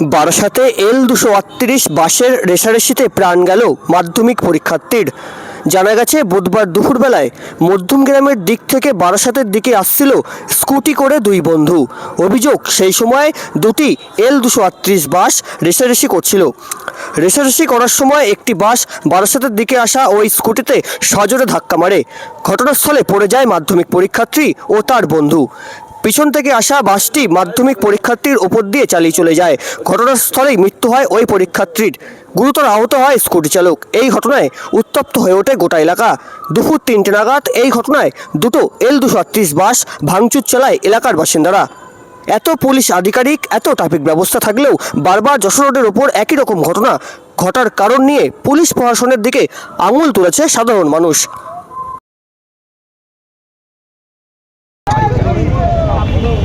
বারাসাতে এল দুশো আটত্রিশ বাসের রেশারেশিতে প্রাণ গেল মাধ্যমিক পরীক্ষার্থীর। জানা গেছে, বুধবার দুপুরবেলায় মধ্যম গ্রামের দিক থেকে বারাসাতের দিকে আসছিল স্কুটি করে দুই বন্ধু। অভিযোগ, সেই সময় দুটি এল দুশো আটত্রিশ বাস রেশারেশি করছিল। রেশারেশি করার সময় একটি বাস বারাসাতের দিকে আসা ওই স্কুটিতে সজোরে ধাক্কা মারে। ঘটনাস্থলে পড়ে যায় মাধ্যমিক পরীক্ষার্থী ও তার বন্ধু। পিছন থেকে আসা বাসটি মাধ্যমিক পরীক্ষার্থীর ওপর দিয়ে চালিয়ে চলে যায়। ঘটনাস্থলেই মৃত্যু হয় ওই পরীক্ষার্থীর। গুরুতর আহত হয় স্কুটি চালক। এই ঘটনায় উত্তপ্ত হয়ে ওঠে গোটা এলাকা। দুপুর তিনটে নাগাদ এই ঘটনায় দুটো এল দুশো বাস ভাঙচুর চালায় এলাকার বাসিন্দারা। এত পুলিশ আধিকারিক, এত ট্রাফিক ব্যবস্থা থাকলেও বারবার যশোর রোডের ওপর একই রকম ঘটনা ঘটার কারণ নিয়ে পুলিশ প্রশাসনের দিকে আঙুল তুলেছে সাধারণ মানুষ।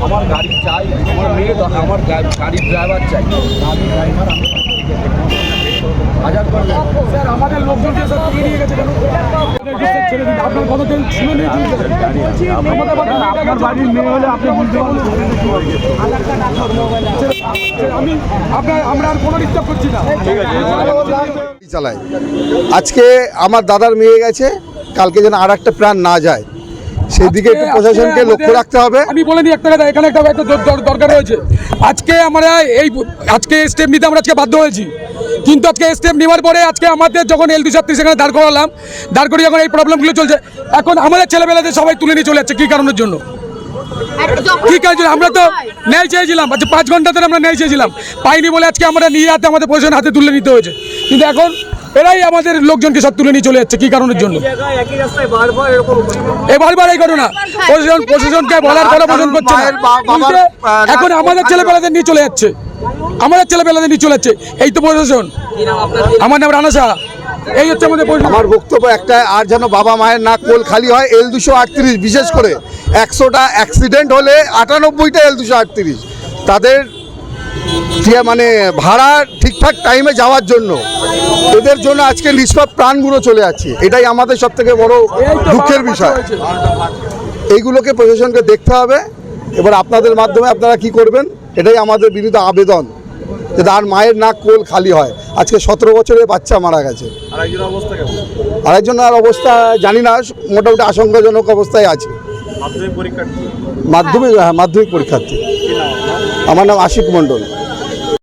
আমার গাড়ি চাই আমার মেয়ে দরকার, আমার গাড়ির ড্রাইভার চাই। হাজার করে স্যার আমাদের লোকজনকে স্যার তুলে নিয়ে গেছে কেন ছেড়ে দিন আপনার কত তেল ছিল নিয়ে আপনার বাড়ির মেয়ে হলে আপনি বুঝতে পারবেন আমি আপনার আমরা আর কোনো ডিস্টার্ব করছি না। গাড়ি চালায় আজকে আমার দাদার মেয়ে গেছে কালকে যেন আর একটা প্রাণ না যায়। সেই দিকে একটু প্রশাসনকে লক্ষ্য রাখতে হবে। আমি বলে দিই একটা কথা এখানে একটা একটা দর- দর- দরকার রয়েছে। আজকে আমরা এই আজকে স্টেপ নিতে আমরা আজকে বাধ্য হয়েছি। কিন্তু আজকে স্টেপ নেওয়ার পরে আজকে আমাদের যখন এল দুশো সেখানে দাঁড় করালাম দাঁড় করিয়ে এখন এই প্রবলেমগুলো চলছে। এখন আমাদের ছেলেবেলাদের সবাই তুলে নিয়ে চলে যাচ্ছে কী কারণের জন্য? কি কাজ আমরা তো ন্যায় চেয়েছিলাম। আচ্ছা পাঁচ ঘণ্টা ধরে আমরা ন্যায় চেয়েছিলাম। পাইনি বলে আজকে আমরা নিয়ে হাতে আমাদের প্রশাসন হাতে তুলে নিতে হয়েছে। কিন্তু এখন এরাই আমাদের লোকজনকে সব তুলে নিয়ে চলে যাচ্ছে কি কারণের জন্য? এই ঘটনা। প্রশাসন প্রশাসনকে বলার প্রশাসন করছে এখন আমাদের ছেলেপেলাদের নিয়ে চলে যাচ্ছে। আমাদের ছেলেপেলাদের নিয়ে চলে যাচ্ছে। এই তো প্রশাসন। আমার নাম রানা শাহ এই হচ্ছে আমাদের আমার বক্তব্য একটাই আর যেন বাবা মায়ের না কোল খালি হয় এল দুশো আটত্রিশ বিশেষ করে একশোটা অ্যাক্সিডেন্ট হলে আটানব্বইটা এল দুশো আটত্রিশ। তাদের যে মানে ভাড়া ঠিকঠাক টাইমে যাওয়ার জন্য। এদের জন্য আজকে অফ প্রাণগুলো চলে যাচ্ছে। এটাই আমাদের সব থেকে বড় দুঃখের বিষয়। এইগুলোকে প্রশাসনকে দেখতে হবে। এবার আপনাদের মাধ্যমে আপনারা কি করবেন? এটাই আমাদের বিনীত আবেদন। যাতে আর মায়ের নাক কোল খালি হয়। আজকে সতেরো বছরের বাচ্চা মারা গেছে। আরেকজনের অবস্থা জানি না মোটামুটি আশঙ্কাজনক অবস্থায় আছে। মাধ্যমিক হ্যাঁ মাধ্যমিক পরীক্ষার্থী। আমার নাম আশিক মণ্ডল।